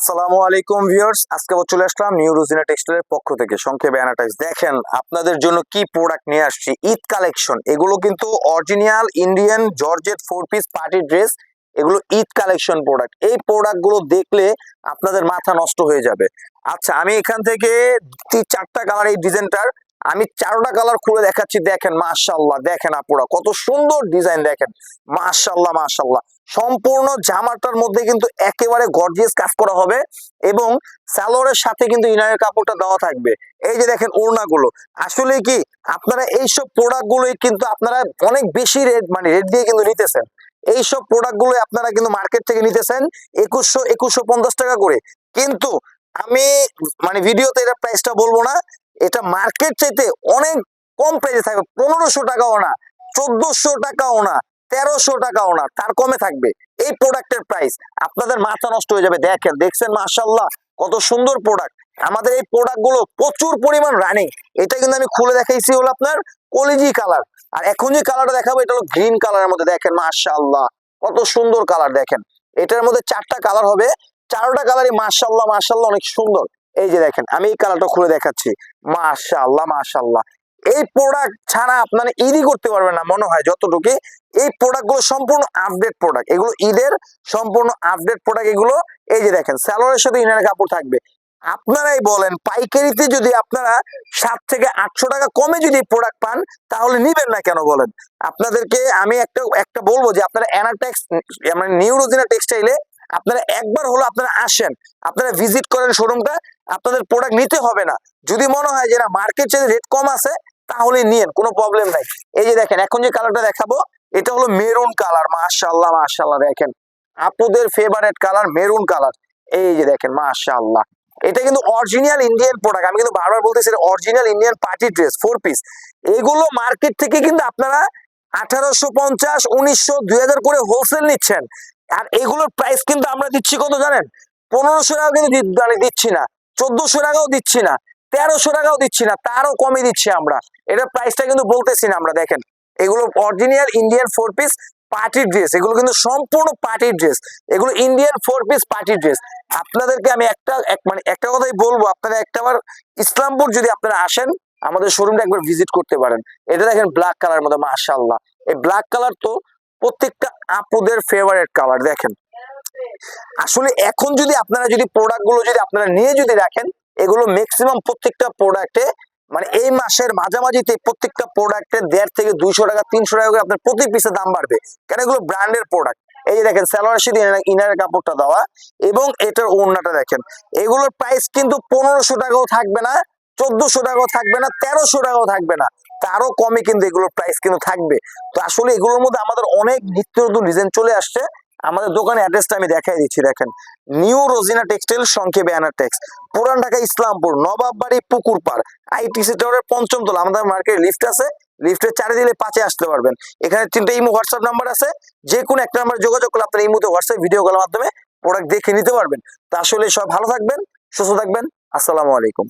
আসসালামু আলাইকুম ভিউয়ার্স, আজকে চলে আসলাম নিউ রুজিনা টেক্সটাইলের পক্ষ থেকে। সংক্ষেপে অ্যানাটাইজ দেখেন, আপনাদের জন্য কি প্রোডাক্ট নিয়ে আসছি? ঈদ কালেকশন এগুলো কিন্তু original Indian georgette four piece party dress এগুলো ঈদ কালেকশন প্রোডাক্ট এই প্রোডাক্টগুলো দেখলে আপনাদের মাথা নষ্ট হয়ে যাবে। আচ্ছা আমি এখান থেকে চারটা কালার এই ডিজাইনটার আমি চারটা কালার খুলে দেখাচ্ছি, দেখেন মাশাল্লাহ দেখেন আপুরা, কত সুন্দর ডিজাইন দেখেন মাশাল্লাহ মাশাল্লাহ সম্পূর্ণ জামাটার মধ্যে কিন্তু একেবারে গর্জিয়াস কাজ করা হবে এবং সালোয়ারের সাথে কিন্তু ইনারের কাপড়টা দেওয়া থাকবে। এই যে দেখেন ওড়নাগুলো, আসলে কি আপনারা এইসব প্রোডাক্ট গুলোই কিন্তু আপনারা অনেক বেশি রেট মানে রেট দিয়ে কিন্তু নিতেছেন। এইসব প্রোডাক্টগুলো আপনারা কিন্তু মার্কেট থেকে নিতেছেন একুশশো একুশশো পঞ্চাশ টাকা করে। কিন্তু আমি মানে ভিডিওতে এটা প্রাইসটা বলব না এটা মার্কেট চাইতে অনেক কম প্রাইসে থাকবে। পনেরোশো টাকাও না, চোদ্দশো টাকাও না, তেরোশো টাকাও না, তার কমে থাকবে। এই প্রোডাক্টের প্রাইস আপনাদের মাথা নষ্ট হয়ে যাবে। দেখেন, দেখছেন মাশাল্লাহ কত সুন্দর প্রোডাক্ট আমাদের এই প্রোডাক্টগুলো প্রচুর পরিমাণ রানিং এটা কিন্তু আমি খুলে দেখাইছি হলো আপনার কলিজি কালার আর এখন যে কালারটা দেখাবো, এটা হলো গ্রিন কালারের মধ্যে। দেখেন মাশাল্লাহ কত সুন্দর কালার দেখেন। এটার মধ্যে চারটা কালার হবে। চারোটা কালারই মাশাল্লাহ মাশাল্লাহ অনেক সুন্দর। এই যে দেখেন, আমি এই কালারটা খুলে দেখাচ্ছি। মাশাল্লাহ মাশাল্লাহ এই প্রোডাক্ট ছাড়া আপনারা ঈদই করতে পারবেন না, মনে হয় যতটুকু এই প্রোডাক্টগুলো সম্পূর্ণ আপডেট প্রোডাক্ট এগুলো ঈদের সম্পূর্ণ আপডেট প্রোডাক্ট এগুলো, এই যে দেখেন স্যালোয়ারের সাথে ইনার কাপড় থাকবে। আপনারাই বলেন, পাইকারিতে যদি আপনারা সাত থেকে আটশো টাকা কমে যদি প্রোডাক্ট পান, তাহলে নিবেন না কেন বলেন? আপনাদেরকে আমি একটা একটা বলব যে আপনারা অ্যানাটেক্স মানে নিউরোজিনা টেক্সটাইলে আপনারা একবার হলো আপনারা আসেন, আপনারা ভিজিট করেন শোরুমটা আপনাদের প্রোডাক্ট নিতে হবে না। যদি মনে হয় যে না মার্কেট যদি রেট কম আছে তাহলে নিয়েন, কোনো প্রবলেম নাই। এই যে দেখেন, এখন যে কালারটা দেখাবো, এটা হলো মেরুন কালার মাশাল্লাহ মাশাল্লাহ দেখেন। আপুদের ফেভারেট কালার মেরুন কালার এই যে দেখেন মাশাল্লাহ এটা কিন্তু অরিজিনাল ইন্ডিয়ান প্রোডাক্ট আমি কিন্তু বারবার বলতেছি original Indian party dress four piece এগুলো মার্কেট থেকে কিন্তু আপনারা আঠারোশো পঞ্চাশ, উনিশশো, দুই করে হোলসেল নিচ্ছেন। আর এগুলোর প্রাইস কিন্তু আমরা দিচ্ছি কত জানেন? পনেরোশো টাকা কিন্তু মানে দিচ্ছি না। চোদ্দশো টাকাও দিচ্ছি না, তেরোশো টাকাও দিচ্ছি না, তারও কমে দিচ্ছি আমরা। এটার প্রাইসটা কিন্তু বলতেছি না আমরা, দেখেন। এগুলো original Indian four piece party dress এগুলো কিন্তু সম্পূর্ণ পার্টি ড্রেস এগুলো Indian four piece party dress আপনাদেরকে আমি একটা, এক মানে একটা কথাই বলব, আপনারা একটাবার ইসলামপুর যদি আপনারা আসেন, আমাদের শোরুমটা একবার ভিজিট করতে পারেন। এটা দেখেন ব্ল্যাক কালার মধ্যে মাশাল্লাহ এই ব্ল্যাক কালার তো প্রত্যেকটা আপুদের ফেভারেট কালার দেখেন। আসলে এখন যদি আপনারা যদি প্রোডাক্টগুলো যদি আপনারা নিয়ে যদি রাখেন, এগুলো ম্যাক্সিমাম প্রত্যেকটা প্রোডাক্টে মানে এই মাসের মাঝামাঝিতে প্রত্যেকটা প্রোডাক্টে দেড় থেকে দুইশো টাকা, তিনশো টাকা করে আপনার প্রতি পিসের দাম বাড়বে। কেন এগুলো ব্র্যান্ডের প্রোডাক্ট এই যে দেখেন, সালোয়ার সাথে ইনারের কাপড়টা দেওয়া এবং এটার ওড়নাটা দেখেন। এগুলোর প্রাইস কিন্তু পনেরোশো টাকাও থাকবে না, চোদ্দশো টাকাও থাকবে না, তেরোশো টাকাও থাকবে না। তারও কমে কিন্তু এগুলোর প্রাইস কিন্তু থাকবে। তো আসলে এগুলোর মধ্যে আমাদের অনেক নিত্য নতুন ডিজাইন চলে আসছে। আমাদের দোকানের অ্যাড্রেসটা আমি দেখাই দিচ্ছি, দেখেন। নিউ রোজিনা টেক্সটাইল সংক্ষেপে টেক্স পুরান ঢাকা, ইসলামপুর, নবাববাড়ি, পুকুর পাড়। আইটিসি টাওয়ারের পঞ্চম তলা। আমাদের মার্কেট লিফট আছে। লিফটের চারে দিলে পাঁচে আসতে পারবেন। এখানে তিনটে ইমো হোয়াটসঅ্যাপ নাম্বার আছে। যে কোনো একটা নাম্বার যোগাযোগ করলে আপনার ইমোতে হোয়াটসঅ্যাপ ভিডিও কলের মাধ্যমে প্রোডাক্ট দেখে নিতে পারবেন। তা আসলে সব ভালো থাকবেন, সুস্থ থাকবেন। আসসালামু আলাইকুম।